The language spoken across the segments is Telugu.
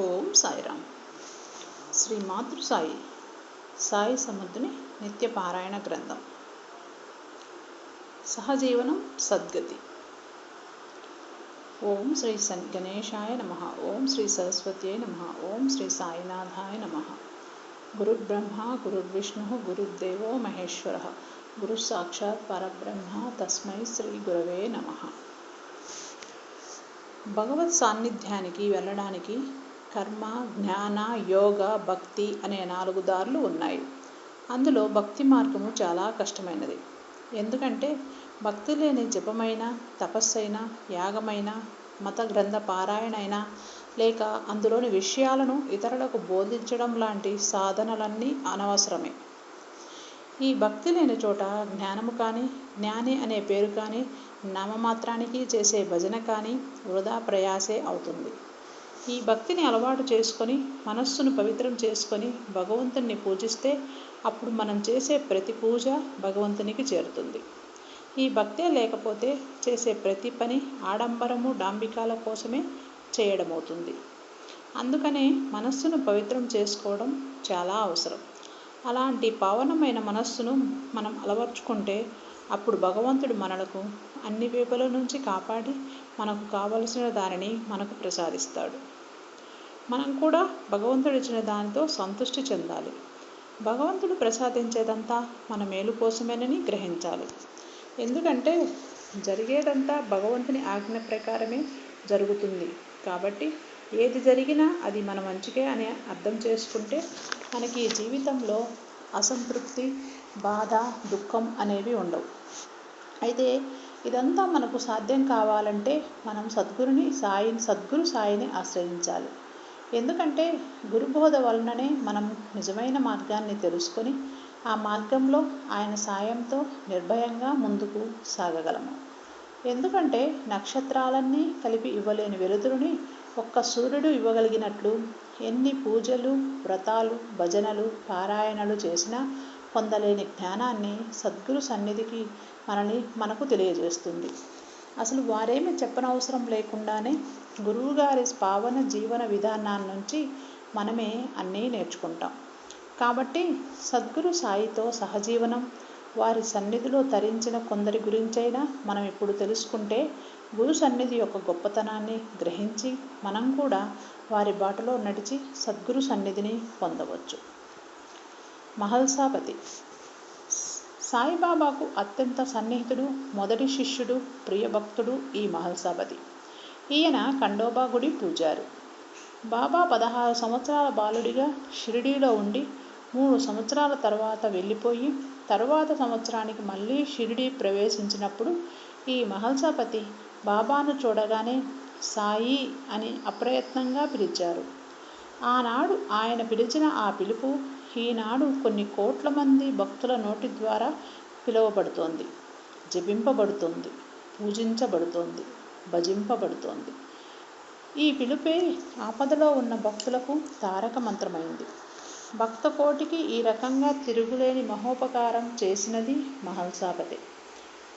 ఓం సాయిరామ్ శ్రీ మాతృ సాయి సాయి సముద్రుని నిత్య పారాయణ గ్రంథం సహజీవనం సద్గతి ఓం శ్రీ సన్ గణేశాయ నమ ఓం శ్రీ సరస్వత్యై నమ ఓం శ్రీ సాయినాథాయ నమ గురుర్బ్రహ్మ గురుర్విష్ణు గురుర్దేవో మహేశ్వర గురు సాక్షాత్ పరబ్రహ్మ తస్మై శ్రీ గురవే నమ భగవత్ సాన్నిధ్యానికి వెళ్ళడానికి కర్మ జ్ఞాన యోగ భక్తి అనే నాలుగు దారులు ఉన్నాయి. అందులో భక్తి మార్గము చాలా కష్టమైనది. ఎందుకంటే భక్తి లేని జపమైన తపస్సైన యాగమైన మత గ్రంథ పారాయణైనా లేక అందులోని విషయాలను ఇతరులకు బోధించడం లాంటి సాధనలన్నీ అనవసరమే. ఈ భక్తి లేని చోట జ్ఞానము కానీ జ్ఞాని అనే పేరు కానీ నామమాత్రానికి చేసే భజన కానీ వృధా ప్రయాసే అవుతుంది. ఈ భక్తిని అలవాటు చేసుకొని మనస్సును పవిత్రం చేసుకొని భగవంతుని పూజిస్తే అప్పుడు మనం చేసే ప్రతి పూజ భగవంతునికి చేరుతుంది. ఈ భక్తే లేకపోతే చేసే ప్రతి పని ఆడంబరము డాంబికాల కోసమే చేయడమవుతుంది. అందుకనే మనస్సును పవిత్రం చేసుకోవడం చాలా అవసరం. అలాంటి పావనమైన మనస్సును మనం అలవర్చుకుంటే అప్పుడు భగవంతుడు మనలకు అన్ని వేపుల నుంచి కాపాడి మనకు కావలసిన దానిని మనకు ప్రసాదిస్తాడు. మనం కూడా భగవంతుడు ఇచ్చిన దానితో సంతృష్టి చెందాలి. భగవంతుడు ప్రసాదించేదంతా మన మేలు కోసమేనని గ్రహించాలి. ఎందుకంటే జరిగేదంతా భగవంతుని ఆజ్ఞ ప్రకారమే జరుగుతుంది. కాబట్టి ఏది జరిగినా అది మన మంచికే అని అర్థం చేసుకుంటే మనకి జీవితంలో అసంతృప్తి బాధ దుఃఖం అనేవి ఉండవు. అయితే ఇదంతా మనకు సాధ్యం కావాలంటే మనం సద్గురుని సాయిని సద్గురు సాయిని ఆశ్రయించాలి. ఎందుకంటే గురుబోధ వలననే మనం నిజమైన మార్గాన్ని తెలుసుకొని ఆ మార్గంలో ఆయన సాయంతో నిర్భయంగా ముందుకు సాగగలము. ఎందుకంటే నక్షత్రాలన్నీ కలిపి ఇవ్వలేని వెలుతురుని ఒక్క సూర్యుడు ఇవ్వగలిగినట్లు ఎన్ని పూజలు వ్రతాలు భజనలు పారాయణలు చేసినా పొందలేని జ్ఞానాన్ని సద్గురు సన్నిధికి మనని మనకు తెలియజేస్తుంది. అసలు వారేమి చెప్పనవసరం లేకుండానే గురువుగారి పావన జీవన విధానాల నుంచి మనమే అన్నీ నేర్చుకుంటాం. కాబట్టి సద్గురు సాయితో సహజీవనం వారి సన్నిధిలో తరించిన కొందరి గురించైనా మనం ఇప్పుడు తెలుసుకుంటే గురు సన్నిధి యొక్క గొప్పతనాన్ని గ్రహించి మనం కూడా వారి బాటలో నడిచి సద్గురు సన్నిధిని పొందవచ్చు. మహల్సాపతి. సాయిబాబాకు అత్యంత సన్నిహితుడు మొదటి శిష్యుడు ప్రియభక్తుడు ఈ మహల్సాపతి. ఈయన ఖండోబా గుడి పూజారు. బాబా పదహారు సంవత్సరాల బాలుడిగా షిరిడీలో ఉండి మూడు సంవత్సరాల తర్వాత వెళ్ళిపోయి తరువాత సంవత్సరానికి మళ్ళీ షిరిడీ ప్రవేశించినప్పుడు ఈ మహల్సాపతి బాబాను చూడగానే సాయి అని అప్రయత్నంగా పిలిచారు. ఆనాడు ఆయన పిలిచిన ఆ పిలుపు ఈనాడు కొన్ని కోట్ల మంది భక్తుల నోటి ద్వారా పిలువబడుతోంది జపింపబడుతోంది పూజించబడుతోంది. భజింపబడుతోంది. ఈ పిలుపే ఆపదలో ఉన్న భక్తులకు తారక మంత్రమైంది. భక్త కోటికి ఈ రకంగా తిరుగులేని మహోపకారం చేసినది మహల్సాపతి.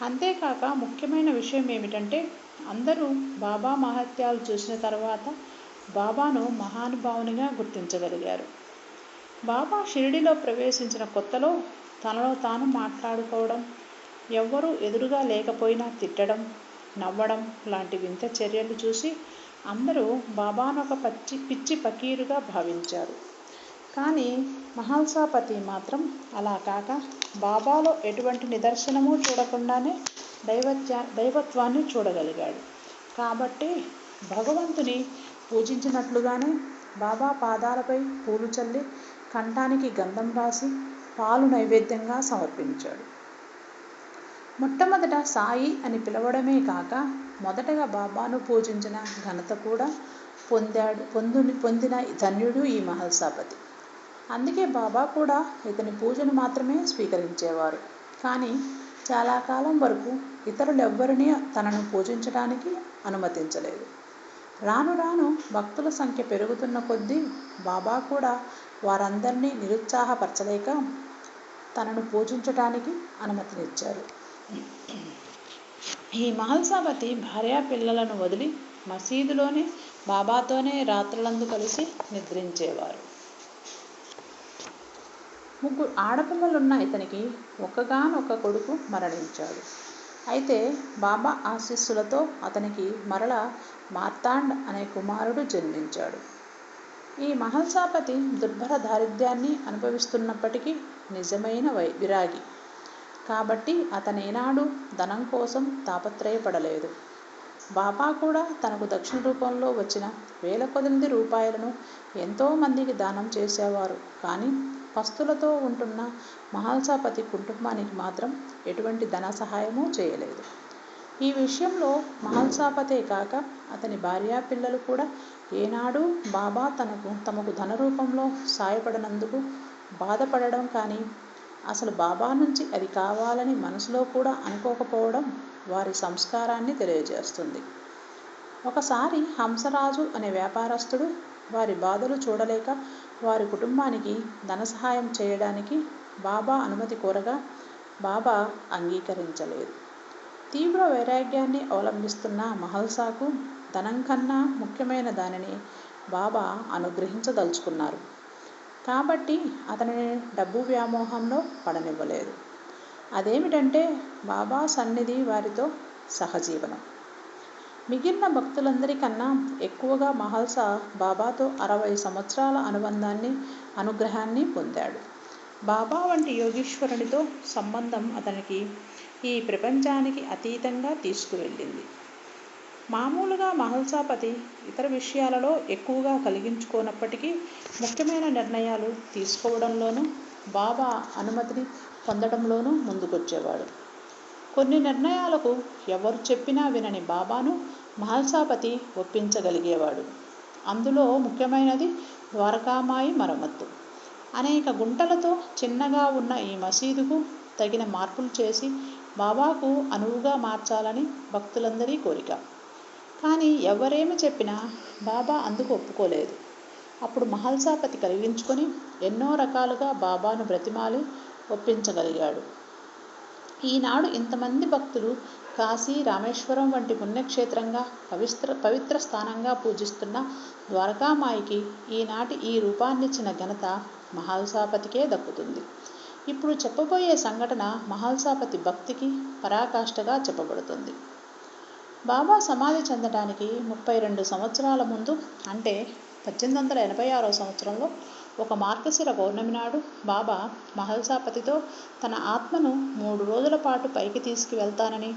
అంతేకాక ముఖ్యమైన విషయం ఏమిటంటే అందరూ బాబా మహత్యాలు చూసిన తర్వాత బాబాను మహానుభావునిగా గుర్తించగలిగారు. బాబా షిరిడిలో ప్రవేశించిన కొత్తలో తనలో తాను మాట్లాడుకోవడం ఎవ్వరూ ఎదురుగా లేకపోయినా తిట్టడం నవ్వడం లాంటి వింత చర్యలు చూసి అందరూ బాబానొక పచ్చి పిచ్చి పకీరుగా భావించారు. కానీ మహల్సాపతి మాత్రం అలా కాక బాబాలో ఎటువంటి నిదర్శనము చూడకుండానే దైవత్యా దైవత్వాన్ని చూడగలిగాడు. కాబట్టి భగవంతుని పూజించినట్లుగానే బాబా పాదాలపై పూలు చల్లి కంఠానికి గంధం రాసి పాలు నైవేద్యంగా సమర్పించాడు. మొట్టమొదట సాయి అని పిలవడమే కాక మొదటగా బాబాను పూజించిన ఘనత కూడా పొందాడు పొందుని పొందిన ధన్యుడు ఈ మహల్సాపతి అందుకే బాబా కూడా ఇతని పూజను మాత్రమే స్వీకరించేవారు. కానీ చాలా కాలం వరకు ఇతరులు ఎవ్వరిని తనను పూజించడానికి అనుమతించలేదు. రాను రాను భక్తుల సంఖ్య పెరుగుతున్న కొద్దీ బాబా కూడా వారందరినీ నిరుత్సాహపరచలేక తనను పూజించడానికి అనుమతినిచ్చారు. ఈ మహల్సావతి భార్యా పిల్లలను వదిలి మసీదులోనే బాబాతోనే రాత్రులందు కలిసి నిద్రించేవారు. ముగ్గురు ఆడపిల్లలున్న ఇతనికి ఒక్కగానొక్క కొడుకు మరణించాడు. అయితే బాబా ఆశీస్సులతో అతనికి మరల మార్తాండ్ అనే కుమారుడు జన్మించాడు. ఈ మహల్సాపతి దుర్భర దారిద్ర్యాన్ని అనుభవిస్తున్నప్పటికీ నిజమైన వై విరాగి. కాబట్టి అతనేనాడు ధనం కోసం తాపత్రయపడలేదు. బాబా కూడా తనకు దక్షిణ రూపంలో వచ్చిన వేల కొద్ది రూపాయలను ఎంతోమందికి దానం చేసేవారు. కానీ పస్తులతో ఉంటున్న మహల్సాపతి కుటుంబానికి మాత్రం ఎటువంటి ధన సహాయము చేయలేదు. ఈ విషయంలో మహల్సాపతే కాక అతని భార్యా పిల్లలు కూడా ఏనాడు బాబా తనకు తమకు ధన రూపంలో సాయపడనందుకు బాధపడడం కానీ అసలు బాబా నుంచి అది కావాలని మనసులో కూడా అనుకోకపోవడం వారి సంస్కారాన్ని తెలియజేస్తుంది. ఒకసారి హంసరాజు అనే వ్యాపారస్తుడు వారి బాధలు చూడలేక వారి కుటుంబానికి ధన సహాయం చేయడానికి బాబా అనుమతి కోరగా బాబా అంగీకరించలేదు. తీవ్ర వైరాగ్యాన్ని అవలంబిస్తున్న మహల్సాకు ధనం కన్నా ముఖ్యమైన దానిని బాబా అనుగ్రహించదలుచుకున్నారు. కాబట్టి అతనిని డబ్బు వ్యామోహంలో పడనివ్వలేదు. అదేమిటంటే బాబా సన్నిధి వారితో సహజీవనం. మిగిలిన భక్తులందరికన్నా ఎక్కువగా మహల్సా బాబాతో అరవై సంవత్సరాల అనుబంధాన్ని అనుగ్రహాన్ని పొందాడు. బాబా వంటి యోగీశ్వరునితో సంబంధం అతనికి ఈ ప్రపంచానికి అతీతంగా తీసుకువెళ్ళింది. మామూలుగా మహల్సాపతి ఇతర విషయాలలో ఎక్కువగా కలిగించుకోనప్పటికీ ముఖ్యమైన నిర్ణయాలు తీసుకోవడంలోనూ బాబా అనుమతిని పొందడంలోనూ ముందుకొచ్చేవాడు. కొన్ని నిర్ణయాలకు ఎవరు చెప్పినా వినని బాబాను మహల్సాపతి ఒప్పించగలిగేవాడు. అందులో ముఖ్యమైనది ద్వారకామాయి మరమ్మత్తు. అనేక గుంటలతో చిన్నగా ఉన్న ఈ మసీదుకు తగిన మార్పులు చేసి బాబాకు అనువుగా మార్చాలని భక్తులందరి కోరిక. కానీ ఎవరేమి చెప్పినా బాబా అందుకు ఒప్పుకోలేదు. అప్పుడు మహల్సాపతి కలిగించుకొని ఎన్నో రకాలుగా బాబాను బ్రతిమాలి ఒప్పించగలిగాడు. ఈనాడు ఇంతమంది భక్తులు కాశీ రామేశ్వరం వంటి పుణ్యక్షేత్రంగా పవిత్ర పవిత్ర స్థానంగా పూజిస్తున్న ద్వారకామాయికి ఈనాటి ఈ రూపాన్నిచ్చిన ఘనత మహల్సాపతికే దక్కుతుంది. ఇప్పుడు చెప్పబోయే సంఘటన మహల్సాపతి భక్తికి పరాకాష్ఠగా చెప్పబడుతుంది. బాబా సమాధి చెందడానికి ముప్పై రెండు సంవత్సరాల ముందు అంటే పద్దెనిమిది వందల ఎనభై ఆరో సంవత్సరంలో ఒక మార్గశిర పౌర్ణమి నాడు బాబా మహల్సాపతితో తన ఆత్మను మూడు రోజుల పాటు పైకి తీసుకువెళ్తానని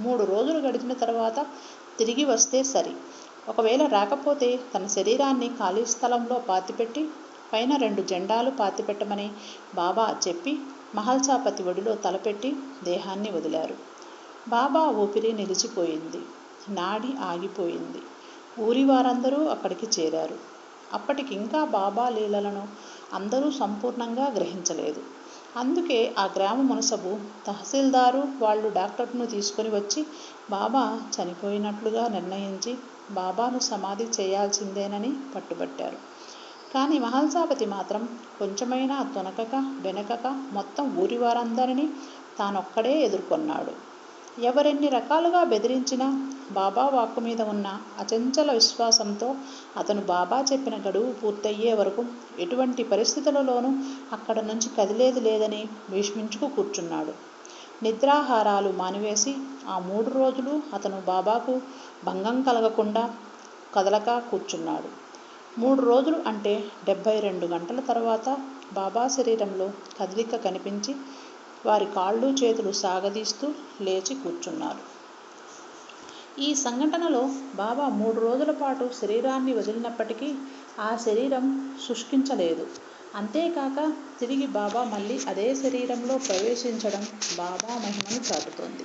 మూడు రోజులు గడిచిన తర్వాత తిరిగి వస్తే సరి. ఒకవేళ రాకపోతే తన శరీరాన్ని ఖాళీ స్థలంలో పాతిపెట్టి పైన రెండు జెండాలు పాతిపెట్టమని బాబా చెప్పి మహల్సాపతి ఒడిలో తలపెట్టి దేహాన్ని వదిలారు. బాబా ఊపిరి నిలిచిపోయింది. నాడి ఆగిపోయింది. ఊరి వారందరూ అక్కడికి చేరారు. అప్పటికింకా బాబా లీలలను అందరూ సంపూర్ణంగా గ్రహించలేదు. అందుకే ఆ గ్రామ మునసబు తహసీల్దారు వాళ్ళు డాక్టర్ను తీసుకొని వచ్చి బాబా చనిపోయినట్లుగా నిర్ణయించి బాబాను సమాధి చేయాల్సిందేనని పట్టుబట్టారు. కానీ మహల్సాపతి మాత్రం కొంచెమైనా తొనకక వెనకక మొత్తం ఊరి వారందరినీ తానొక్కడే ఎదుర్కొన్నాడు. ఎవరెన్ని రకాలుగా బెదిరించినా బాబా వాక్కు మీద ఉన్న అచంచల విశ్వాసంతో అతను బాబా చెప్పిన గడువు పూర్తయ్యే వరకు ఎటువంటి పరిస్థితులలోనూ అక్కడ నుంచి కదిలేది లేదని భీష్మించుకు కూర్చున్నాడు. నిద్రాహారాలు మానివేసి ఆ మూడు రోజులు అతను బాబాకు భంగం కలగకుండా కదలక కూర్చున్నాడు. మూడు రోజులు అంటే డెబ్భై రెండు గంటల తర్వాత బాబా శరీరంలో కదలిక కనిపించి వారి కాళ్ళు చేతులు సాగదీస్తూ లేచి కూర్చున్నారు. ఈ సంఘటనలో బాబా మూడు రోజుల పాటు శరీరాన్ని వదిలినప్పటికీ ఆ శరీరం శుష్కించలేదు. అంతేకాక తిరిగి బాబా మళ్ళీ అదే శరీరంలో ప్రవేశించడం బాబా మహిమను చాటుతోంది.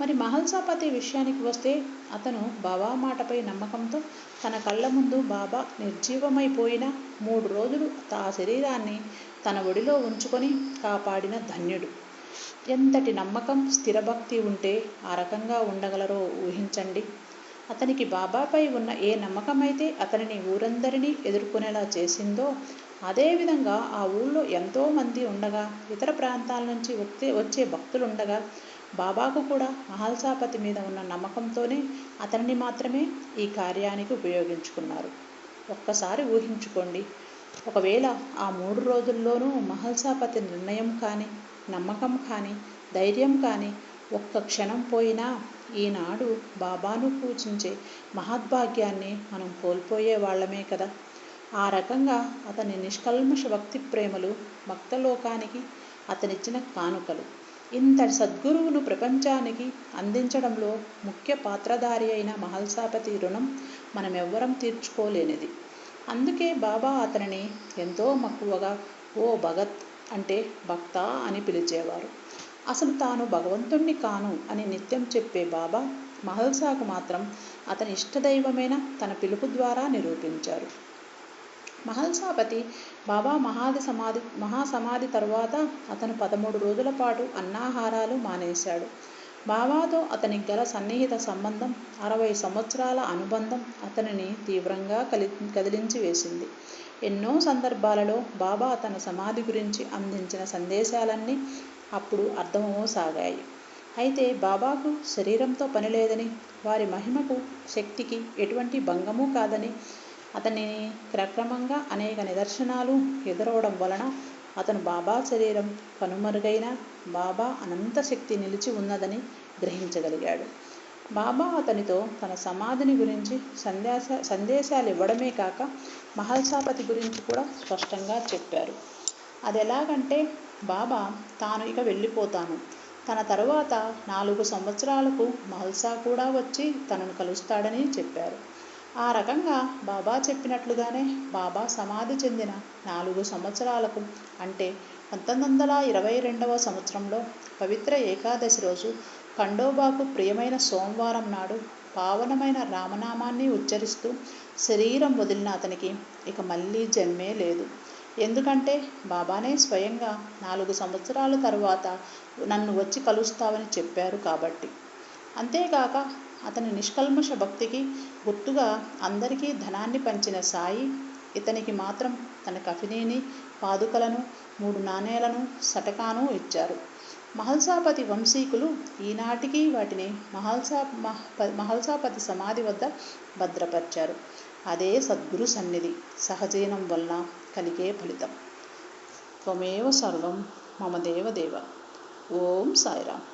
మరి మహల్సాపతి విషయానికి వస్తే అతను బాబా మాటపై నమ్మకంతో తన కళ్ళ ముందు బాబా నిర్జీవమైపోయిన మూడు రోజులు ఆ శరీరాన్ని తన ఒడిలో ఉంచుకొని కాపాడిన ధన్యుడు. ఎంతటి నమ్మకం స్థిరభక్తి ఉంటే ఆ రకంగా ఉండగలరో ఊహించండి. అతనికి బాబాపై ఉన్న ఏ నమ్మకమైతే అతనిని ఊరందరినీ ఎదుర్కొనేలా చేసిందో అదేవిధంగా ఆ ఊళ్ళో ఎంతోమంది ఉండగా ఇతర ప్రాంతాల నుంచి వచ్చే వచ్చే భక్తులుండగా బాబాకు కూడా మహల్సాపతి మీద ఉన్న నమ్మకంతోనే అతనిని మాత్రమే ఈ కార్యానికి ఉపయోగించుకున్నారు. ఒక్కసారి ఊహించుకోండి. ఒకవేళ ఆ మూడు రోజుల్లోనూ మహల్సాపతి నిర్ణయం కానీ నమ్మకం కానీ ధైర్యం కానీ ఒక్క క్షణం పోయినా ఈనాడు బాబాను పూజించే మహద్భాగ్యాన్ని మనం కోల్పోయే వాళ్ళమే కదా. ఆ రకంగా అతని నిష్కల్మష భక్తి ప్రేమలు భక్తలోకానికి అతనిచ్చిన కానుకలు. ఇంతటి సద్గురువును ప్రపంచానికి అందించడంలో ముఖ్య పాత్రధారి అయిన మహల్సాపతి రుణం మనమెవ్వరం తీర్చుకోలేనిది. అందుకే బాబా అతనిని ఎంతో మక్కువగా ఓ భగత్ అంటే భక్త అని పిలిచేవారు. అసలు తాను భగవంతుణ్ణి కాను అని నిత్యం చెప్పే బాబా మహల్సాకు మాత్రం అతని ఇష్టదైవమైన తన పిలుపు ద్వారా నిరూపించారు. మహల్సాపతి బాబా మహాది సమాధి మహాసమాధి తరువాత అతను పదమూడు రోజుల పాటు అన్నాహారాలు మానేశాడు. బాబాతో అతనికి గల సన్నిహిత సంబంధం అరవై సంవత్సరాల అనుబంధం అతనిని తీవ్రంగా కలి కదిలించి వేసింది. ఎన్నో సందర్భాలలో బాబా తన సమాధి గురించి అందించిన సందేశాలన్నీ అప్పుడు అర్థమవసాగాయి. అయితే బాబాకు శరీరంతో పని లేదని వారి మహిమకు శక్తికి ఎటువంటి భంగము కాదని అతనిని క్రక్రమంగా అనేక నిదర్శనాలు ఎదురవడం వలన అతను బాబా శరీరం కనుమరుగైన బాబా అనంత శక్తి నిలిచి ఉన్నదని గ్రహించగలిగాడు. బాబా అతనితో తన సమాధిని గురించి సందేశ సందేశాలు ఇవ్వడమే కాక మహల్సాపతి గురించి కూడా స్పష్టంగా చెప్పారు. అది ఎలాగంటే బాబా తాను ఇక వెళ్ళిపోతాను. తన తరువాత నాలుగు సంవత్సరాలకు మహల్సా కూడా వచ్చి తనను కలుస్తాడని చెప్పారు. ఆ రకంగా బాబా చెప్పినట్లుగానే బాబా సమాధి చెందిన నాలుగు సంవత్సరాలకు అంటే పంతొమ్మిది వందల ఇరవై రెండవ సంవత్సరంలో పవిత్ర ఏకాదశి రోజు ఖండోబాకు ప్రియమైన సోమవారం నాడు పావనమైన రామనామాన్ని ఉచ్చరిస్తూ శరీరం వదిలిన అతనికి ఇక మళ్ళీ జన్మే లేదు. ఎందుకంటే బాబానే స్వయంగా నాలుగు సంవత్సరాల తరువాత నన్ను వచ్చి కలుస్తావని చెప్పారు కాబట్టి. అంతేకాక అతని నిష్కల్మష భక్తికి గుర్తుగా అందరికీ ధనాన్ని పంచిన సాయి ఇతనికి మాత్రం తన కఫినీని పాదుకలను మూడు నాణేలను సటకాను ఇచ్చారు. మహల్సాపతి వంశీకులు ఈనాటికి వాటిని మహల్సా మహల్సాపతి సమాధి వద్ద భద్రపరిచారు. అదే సద్గురు సన్నిధి. సహజీనం వలన కలిగే ఫలితం. త్వమేవ సర్వం మమ దేవదేవ ఓం సాయిరామ్.